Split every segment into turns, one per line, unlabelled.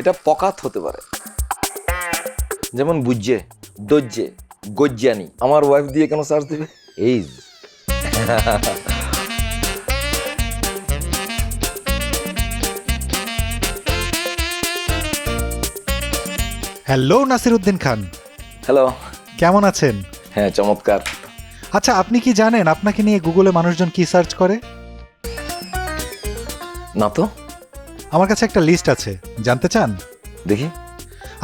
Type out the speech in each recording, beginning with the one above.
এটা পকাত হতে পারে। যেমন বুঝছে দজ্জে গজ্জানি। আমার ওয়াইফ দিয়ে কেন সার্চ দিবে? এই
হ্যালো নাসিরুদ্দিন খান
হ্যালো
কেমন আছেন?
হ্যাঁ চমৎকার।
আচ্ছা আপনি কি জানেন আপনাকে নিয়ে গুগলে মানুষজন কি সার্চ করে?
না তো।
আমার কাছে একটা লিস্ট আছে। জানতে চান?
দেখি।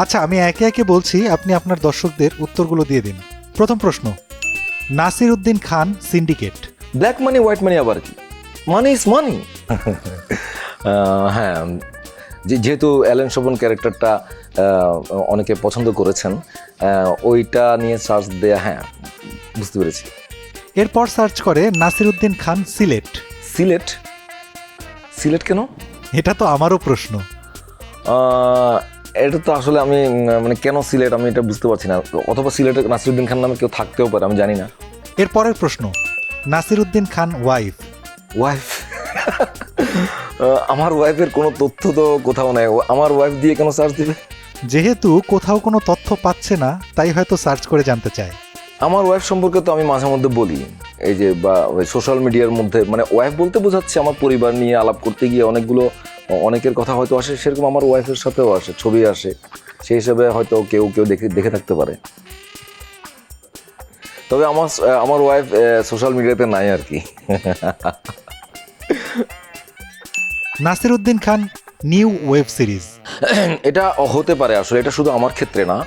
আচ্ছা আমি একে একে বলছি আপনি আপনার দর্শকদের উত্তরগুলো দিয়ে দিন। প্রথম প্রশ্ন Nasir Uddin Khan syndicate
black money white money আবার কি? মানি ইজ মানি হ্যাঁ যেহেতু অ্যালেন শোভন ক্যারেক্টারটা অনেকে পছন্দ করেছেন ওইটা নিয়ে সার্চ দেয়া হ্যাঁ বুঝতে পেরেছি।
এরপর সার্চ করে নাসির উদ্দিন খান সিলেট।
সিলেট? সিলেট কেন?
এটা তো আমারও প্রশ্ন।
এটা তো আসলে আমি মানে কেন সিলেট আমি এটা বুঝতে পারছি না। অথবা সিলেটে নাসিরুদ্দিন খান নামে কেউ থাকতেও পারে আমি জানি না।
এর পরের প্রশ্ন নাসির উদ্দিন খান ওয়াইফ
ওয়াইফ আমার ওয়াইফের কোনো তথ্য তো কোথাও নাই। আমার ওয়াইফ দিয়ে কেন সার্চ দিবে?
যেহেতু কোথাও কোনো তথ্য পাচ্ছে না তাই হয়তো সার্চ করে জানতে চায়।
আমার ওয়াইফ সম্পর্কে তো আমি মাঝে মধ্যে বলি এই যে বা সোশ্যাল মিডিয়ার মধ্যে মানে ওয়াইফ বলতে বোঝাচ্ছে আমার পরিবার নিয়ে আলাপ করতে গিয়ে অনেকগুলো অনেকের কথা হয়তো আসে সেরকম আমার ওয়াইফের সাথেও আসে ছবি আসে সেই হিসেবে হয়তো কেউ কেউ দেখে দেখে থাকতে পারে। তবে আমার আমার ওয়াইফ সোশ্যাল মিডিয়াতে নাই আর কি।
Nasir Uddin Khan new web series
এটা হতে পারে আসলে এটা শুধু আমার ক্ষেত্রে না।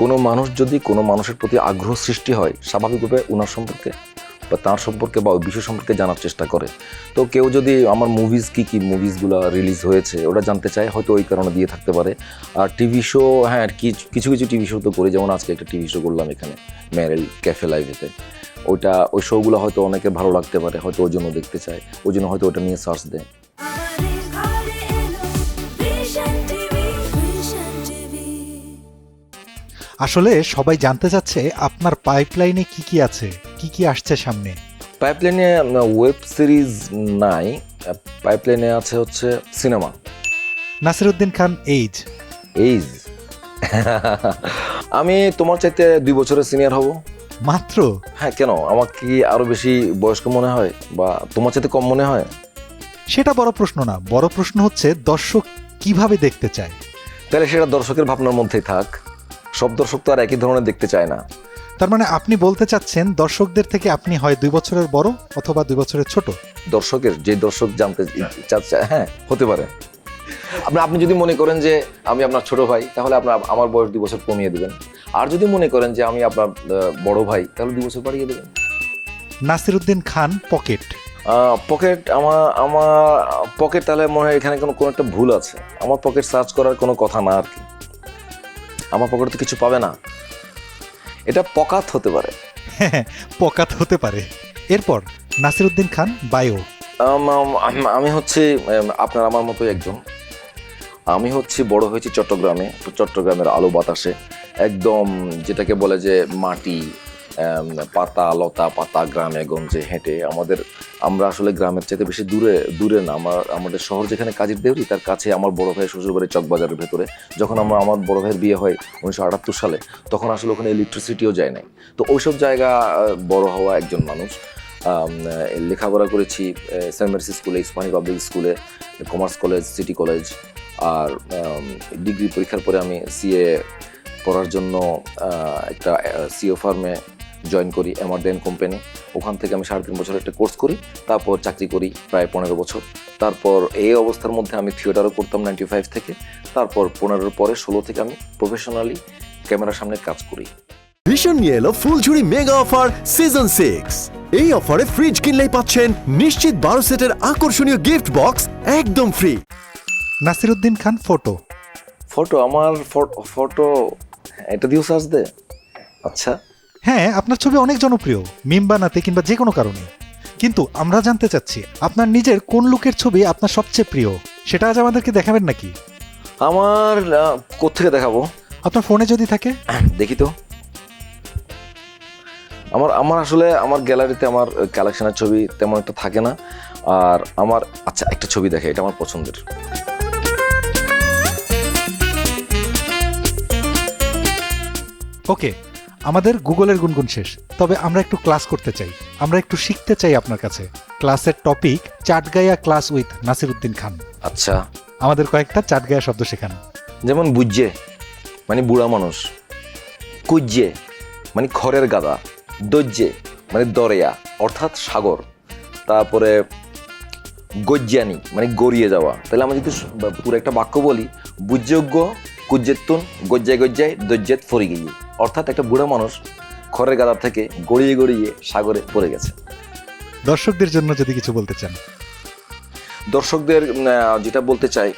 কোনো মানুষ যদি কোনো মানুষের প্রতি আগ্রহ সৃষ্টি হয়, স্বাভাবিকভাবে ওনার সম্পর্কে বা তার সম্পর্কে বা ওই বিষয় সম্পর্কে জানার চেষ্টা করে। তো কেউ যদি আমার মুভিজ কি কি মুভিজগুলো রিলিজ হয়েছে ওটা জানতে চায়, হয়তো ওই কারণে দিয়ে থাকতে পারে। আর টিভি শো হ্যাঁ কিছু কিছু কিছু টিভি শো তো করি, যেমন আজকে একটা টিভি শো করলাম এখানে ম্যারেল ক্যাফে লাইভেতে ওইটা, ওই শোগুলো হয়তো অনেকে ভালো লাগতে পারে, হয়তো ওই জন্য দেখতে চায়, ওই জন্য হয়তো ওটা নিয়ে সার্চ দেয়।
আসলে সবাই জানতে চাচ্ছে আপনার পাইপলাইনে কি কি আছে কি কি আসছে সামনে?
পাইপলাইনে ওয়েব সিরিজ নাই পাইপলাইনে আছে হচ্ছে cinema
Naseeruddin Khan age
age আমি তোমার চাইতে দুই বছরের সিনিয়র হব।
মাত্র?
হ্যাঁ কেন? আমার কি আরও বেশি বয়স্ক মনে হয়? বা তোমার চাইতে কম মনে হয়?
সেটা বড় প্রশ্ন না। বড় প্রশ্ন হচ্ছে দর্শক কীভাবে দেখতে চায়?
তাহলে সেটা দর্শকের ভাবনার মধ্যেই থাক। সব দর্শক তো আর একই ধরনের দেখতে চায় না।
তার মানে আপনি বলতে চাচ্ছেন দর্শকদের থেকে আপনি হয় দুই বছরের বড় অথবা দুই বছরের ছোট?
দর্শকের যে দর্শক জানতে চাচ্ছে হ্যাঁ। হতে পারে। আপনি আপনি যদি মনে করেন যে আমি আপনার ছোট ভাই তাহলে আপনার আমার বয়স দুই বছর কমিয়ে দেবেন। আর যদি মনে করেন যে আমি আপনার বড় ভাই তাহলে দুই বছর বাড়িয়ে দেবেন।
নাসিরুদ্দিন খান পকেট।
পকেট আমার আমার পকেট তাহলে মনে হয় এখানে কোনো কোনো একটা ভুল আছে। আমার পকেট সার্চ করার কোনো কথা না আর কি। আমার পকেটে তো কিছু পাবে না। এটা পকাত হতে পারে।
পকাত হতে পারে। এরপর নাসিরুদ্দিন খান বায়ো।
আম, হচ্ছে আপনার আমার মতো একজন। আমি হচ্ছে বড় হয়েছি চট্টগ্রামে। তো চট্টগ্রামের আলো বাতাসে। একদম যেটাকে বলে যে মাটি। পাতা, লতা, পাতা, গ্রামে, গঞ্জে, হেঁটে। আমাদের, আমরা আসলে গ্রামের চাইতে বেশি দূরে দূরে না। আমার, আমাদের শহর যেখানে কাজের দেউরি, তার কাছে আমার বড় ভাই শ্বশুরবাড়ি চকবাজারের ভেতরে। যখন আমরা, আমার বড় ভাইয়ের বিয়ে হয় উনিশশো আটাত্তর সালে, তখন আসলে ওখানে ইলেকট্রিসিটিও যায় নাই। তো ওইসব জায়গা বড় হওয়া একজন মানুষ। লেখাপড়া করেছি সেন্ট মেরিস স্কুলে, ইস্পানি পাবলিক স্কুলে, কমার্স কলেজ, সিটি কলেজ। আর ডিগ্রি পরীক্ষার পরে আমি সিএ পড়ার জন্য একটা সিও ফার্মে জয়েন করি এমারডেন কোম্পানি ওখান থেকে আমি সাড়ে তিন বছর একটা কোর্স করি তারপর চাকরি করি প্রায় পনেরো বছর। তারপর এই অবস্থার মধ্যে আমি থিয়েটারও করতাম নাইনটি ফাইভ থেকে। তারপর পনেরোর পরে ষোলো থেকে আমি প্রফেশনালি ক্যামেরার সামনে কাজ করি।
ভীষণ নিয়ে এলো Phuljhuri mega offer season six এই অফারে ফ্রিজ কিনলেই পাচ্ছেন নিশ্চিত বারো সেটের আকর্ষণীয় গিফট বক্স একদম free
Naseeruddin Khan photo
photo আমার ফটো এটা দিয়েও সার্চ দে আচ্ছা।
হ্যাঁ আপনার ছবি অনেক জনপ্রিয় মিম বানাতে কিংবা যে কোনো কারণে। কিন্তু আমরা জানতে চাচ্ছি আপনার নিজের কোন লুকের ছবি আপনার সবচেয়ে প্রিয়? সেটা আজ আমাদেরকে দেখাবেন নাকি?
আমার কোথেকে দেখাবো?
আপনার ফোনে যদি থাকে।
দেখি তো। আমার আমার আসলে আমার গ্যালারিতে আমার কালেকশনের ছবি তেমন একটা থাকে না। আর আমার আচ্ছা একটা ছবি দেখে এটা আমার পছন্দের।
ওকে আমাদের গুগলের গুনগুন শেষ। তবে আমরা একটু ক্লাস করতে চাই। আমরা একটু শিখতে চাই আপনার কাছে। ক্লাসের topic Chatgaiya class with Nasir Uddin Khan.
আচ্ছা।
আমাদের কয়েকটা চাটগায়া শব্দ শেখান।
যেমন বুঝছে মানে বুড়া মানুষ। কুজ্জে মানে খড়ের গাদা। দজ্জে মানে দরিয়া অর্থাৎ সাগর। তারপরে গজ্জানি মানে গড়িয়ে যাওয়া। তাহলে আমরা যদি পুরো একটা বাক্য বলি বুজ্যোগ্য কুজ্জেতুন গজ্জায় গজ্জায় দজ্জেত ফরি গিয়ে অর্থাৎ একটা বুড়া মানুষ খড়ের গাদা থেকে গড়িয়ে গড়িয়ে সাগরে পড়ে গেছে।
দর্শকদের জন্য যদি কিছু বলতে চান।
দর্শকদের যেটা বলতে চাই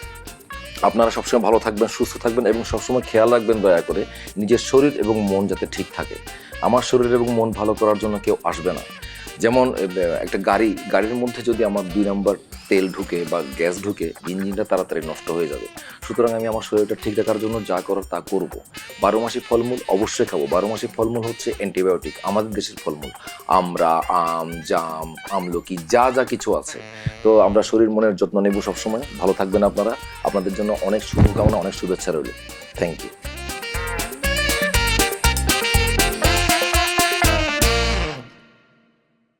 আপনারা সবসময় ভালো থাকবেন সুস্থ থাকবেন এবং সবসময় খেয়াল রাখবেন দয়া করে নিজের শরীর এবং মন যাতে ঠিক থাকে। আমার শরীর এবং মন ভালো করার জন্য কেউ আসবে না। যেমন একটা গাড়ি, গাড়ির মধ্যে যদি আমার দুই নাম্বার তেল ঢুকে বা গ্যাস ঢুকে, ইঞ্জিনটা তাড়াতাড়ি নষ্ট হয়ে যাবে। সুতরাং আমি আমার শরীরটা ঠিক রাখার জন্য যা করার তা করব। বারো মাসি ফলমূল অবশ্যই খাব। বারো মাসি ফলমূল হচ্ছে অ্যান্টিবায়োটিক আমাদের দেশের ফলমূল। আমরা আম, জাম, আমলকি, যা যা কিছু আছে। তো আমরা শরীর মনের যত্ন নেব সবসময়। ভালো থাকবেন আপনারা। আপনাদের জন্য অনেক শুভকামনা, অনেক শুভেচ্ছা রইল। Thank you